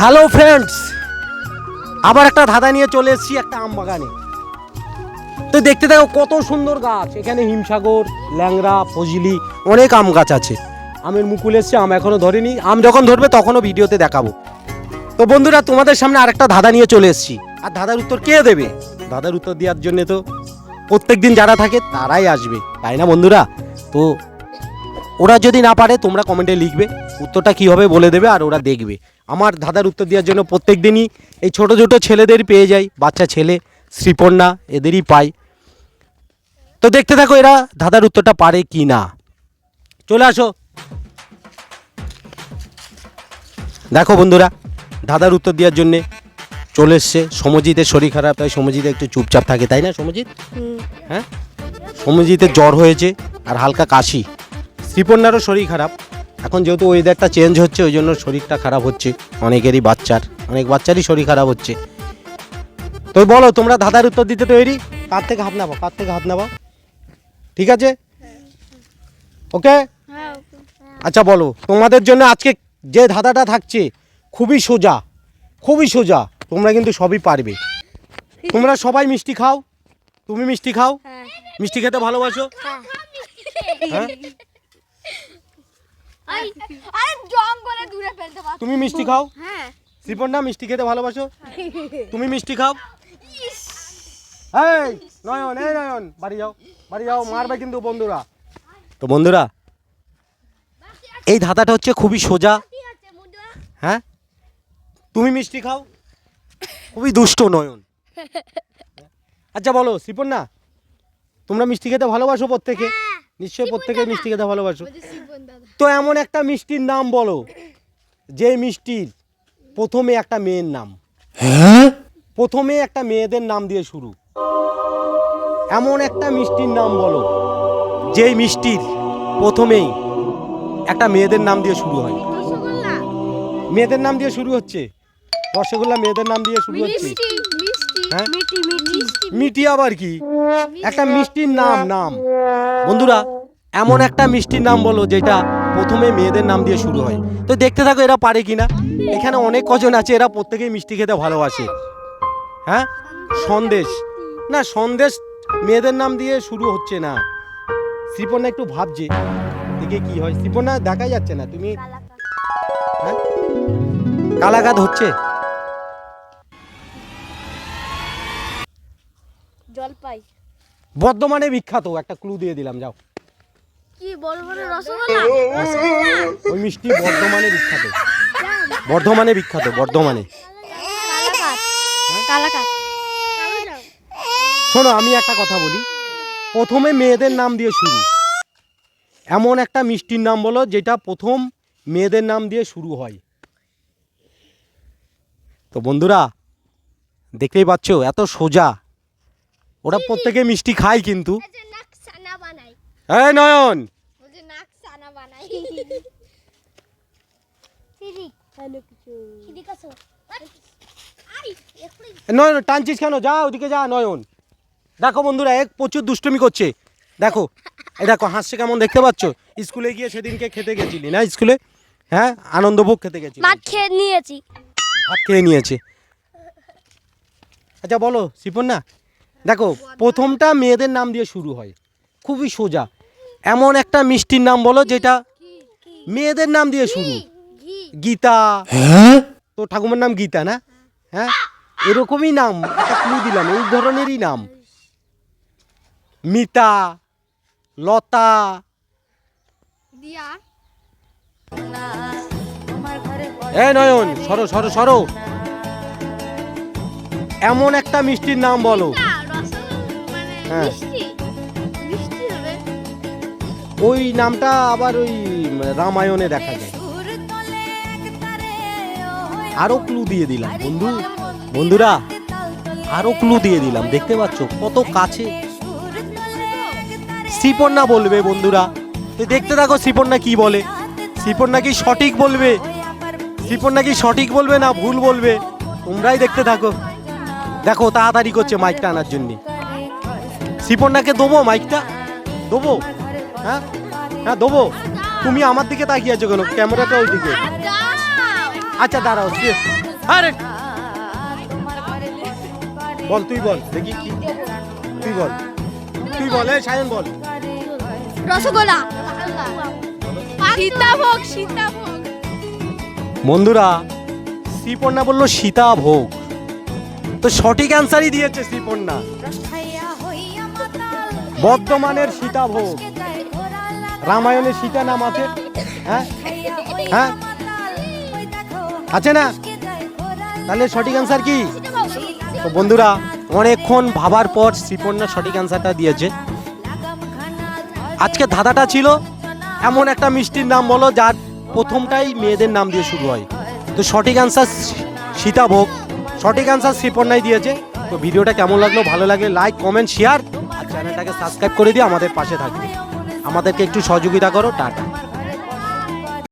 Hello friends আবার একটা ধাঁধা নিয়ে চলে এসেছি, একটা আম বাগানে। তো দেখতে দেখো কত সুন্দর গাছ। এখানে হিমসাগর, ল্যাংড়া, ফজলি, অনেক আম গাছ আছে। আমের মুকুল এসছে, আম এখনও ধরেনি। আম যখন ধরবে তখনও ভিডিওতে দেখাবো। তো বন্ধুরা, তোমাদের সামনে আরেকটা ধাঁধা নিয়ে চলে এসেছি। আর ধাঁধার উত্তর কে দেবে? ধাঁধার উত্তর দেওয়ার জন্য তো প্রত্যেক দিন যারা থাকে, তারাই আসবে। তাই না বন্ধুরা? তো ওরা যদি না পারে, তোমরা কমেন্টে লিখবে, উত্তরটা কী হবে বলে দেবে আর ওরা দেখবে। আমার ধাঁধার উত্তর দেওয়ার জন্য প্রত্যেক দিনই এই ছোট ছোট ছেলেদের পেয়ে যাই। বাচ্চা ছেলে শ্রীপন্না এদেরই পাই তো দেখতে থাকো এরা ধাঁধার উত্তরটা পারে কি না। চলে আসো। দেখো বন্ধুরা ধাঁধার উত্তর দেওয়ার জন্যে চলে এসছে। সমজিতের শরীর খারাপ তাই সমজিৎ একটু চুপচাপ থাকে তাই না সমজিৎ? হ্যাঁ? সমজিতের জ্বর হয়েছে আর হালকা কাশি। শ্রীপন্নারও শরীর খারাপ। এখন যেহেতু ওয়েদারটা চেঞ্জ হচ্ছে ওই জন্য শরীরটা খারাপ হচ্ছে। অনেকেরই বাচ্চার অনেক বাচ্চারই শরীর খারাপ হচ্ছে। তো বলো তোমরা ধাঁধার উত্তর দিতে তৈরি? কার থেকে হাত নেব কার থেকে হাত নেব ঠিক আছে? ওকে? আচ্ছা বলো তোমাদের জন্য আজকে যে ধাঁধাটা থাকছে খুবই সোজা খুবই সোজা। তোমরা কিন্তু সবই পারবে। তোমরা সবাই মিষ্টি খাও? তুমি মিষ্টি খাও? মিষ্টি খেতে ভালোবাসো? হ্যাঁ? আরে জঙ্গলে দূরে ফেলতে পারো। তুমি মিষ্টি খাও। হ্যাঁ। শ্রীপর্ণা মিষ্টি খেতে ভালোবাসো? তুমি মিষ্টি খাও? এই নয়ন এই নয়ন বাড়ি যাও বাড়ি যাও মারবে কিন্তু বন্ধুরা। তো বন্ধুরা এই ধাঁধাটা হচ্ছে খুবই সোজা। হ্যাঁ? তুমি মিষ্টি খাও? খুবই দুষ্ট নয়ন। আচ্ছা বলো শ্রীপর্ণা তোমরা মিষ্টি খেতে ভালোবাসো প্রত্যেকে? নিশ্চয়ই প্রত্যেকে মিষ্টি খেতে ভালোবাসো। তো এমন একটা মিষ্টির নাম বলো যে মিষ্টির প্রথমে একটা মেয়ের নাম। প্রথমে একটা মেয়েদের নাম দিয়ে শুরু। এমন একটা মিষ্টির নাম বলো যেই মিষ্টির প্রথমেই একটা মেয়েদের নাম দিয়ে শুরু হয়। মেয়েদের নাম দিয়ে শুরু হচ্ছে? রসগোল্লা মেয়েদের নাম দিয়ে শুরু হচ্ছে? হ্যাঁ? মিষ্টি আবার কি? একটা মিষ্টির নাম নাম। বন্ধুরা এমন একটা মিষ্টির নাম বলো যেটা প্রথমে মেয়েদের নাম দিয়ে শুরু হয়। তো দেখতে থাকো এরা পারে কিনা। এখানে অনেক কজন আছে এরা প্রত্যেকেই মিষ্টি খেতে ভালোবাসে। হ্যাঁ? সন্দেশ। না সন্দেশ মেয়েদের নাম দিয়ে শুরু হচ্ছে না। শ্রীপর্ণা একটু ভাবছে দেখে কি হয়। শ্রীপর্ণা দেখা যাচ্ছে না। তুমি হ্যাঁ? কালাগাদ হচ্ছে? জলপাই বর্ধমানে বিখ্যাত একটা ক্লু দিয়ে দিলাম যাও। কি বড় রসগোল্লা? ওই মিষ্টি বর্ধমানে বিখ্যাত। বর্ধমানে বিখ্যাত বর্ধমানে। কালাকাত। শোনো আমি একটা কথা বলি। প্রথমে মেয়েদের নাম দিয়ে শুরু। এমন একটা মিষ্টির নাম বলো যেটা প্রথম মেয়েদের নাম দিয়ে শুরু হয়। তো বন্ধুরা দেখতেই পাচ্ছ এত সোজা। ওরা প্রত্যেকে মিষ্টি খায় কিন্তু। যে নাক সানা নয়ন! নয়ন টানছিস কেন? যা ওদিকে যা নয়ন। দেখো বন্ধুরা এক প্রচুর দুষ্টুমি করছে। দেখো দেখো হাসছে কেমন দেখতে পাচ্ছ? স্কুলে গিয়ে সেদিনকে খেতে গেছিলি না স্কুলে? হ্যাঁ আনন্দভোগ খেতে গেছিলি। ভাত খেয়ে নিয়েছি। ভাত খেয়ে নিয়েছে। আচ্ছা বলো শিপন্না দেখো, প্রথমটা মেয়েদের নাম দিয়ে শুরু হয়। খুবই সোজা। এমন একটা মিষ্টির নাম বলো যেটা মেয়েদের নাম দিয়ে শুরু। গীতা। তো ঠাকুমার নাম গীতা না? হ্যাঁ? এরকমই নাম, একটা দিলাম, এই ধরনেরই নাম। মিতা, লতা। এ নয়ন, সরো সরো সরো। এমন একটা মিষ্টির নাম বলো। হ্যাঁ। ওই নামটা আবার ওই রামায়ণে দেখা যায়। আরও ক্লু দিয়ে দিলাম বন্ধু। বন্ধুরা আরও ক্লু দিয়ে দিলাম দেখতে পাচ্ছ কত কাছে। শ্রীপর্ণা বলবে বন্ধুরা। তো দেখতে থাকো শ্রীপর্ণা কি বলে। শ্রীপর্ণা কি সঠিক বলবে? শ্রীপর্ণা কি সঠিক বলবে না ভুল বলবে? তোমরাই দেখতে থাকো। দেখো তাড়াতাড়ি করছে মাইকটা আনার জন্য। শ্রীপর্ণাকে দেবো মাইকটা? দেবো? হ্যাঁ? হ্যাঁ দেবো। তুমি আমার দিকে তাকিয়ে আছো কেন? ক্যামেরাটা ওই দিকে। আচ্ছা দাঁড়াও আরে! বল তুই বল দেখি কি তুই বল। তুই বল এই সায়ন বল। রসগোল্লা। সীতাভোগ সীতাভোগ বন্ধুরা শ্রীপর্ণা বলল সীতাভোগ তো সঠিক অ্যান্সারই দিয়েছে শ্রীপর্ণা বর্ধমানের সীতাভোগ। রামায়ণে সীতা নাম আছে? হ্যাঁ? হ্যাঁ? আছে না? তাহলে সঠিক অ্যান্সার কি? বন্ধুরা, অনেকক্ষণ ভাবার পর শ্রীপর্ণা সঠিক অ্যান্সারটা দিয়েছে। আজকে ধাঁধাটা ছিল এমন একটা মিষ্টির নাম বলো, যার প্রথমটাই মেয়েদের নাম দিয়ে শুরু হয়। তো সঠিক অ্যান্সার সীতাভোগ। সঠিক অ্যান্সার শ্রীপর্ণাই দিয়েছে। তো ভিডিওটা কেমন লাগল, ভালো লাগলে লাইক কমেন্ট শেয়ার চ্যানেলটাকে সাবস্ক্রাইব করে দিয়ে আমাদের পাশে থাকবে। আমাদেরকে একটু সহযোগিতা করো টাটা।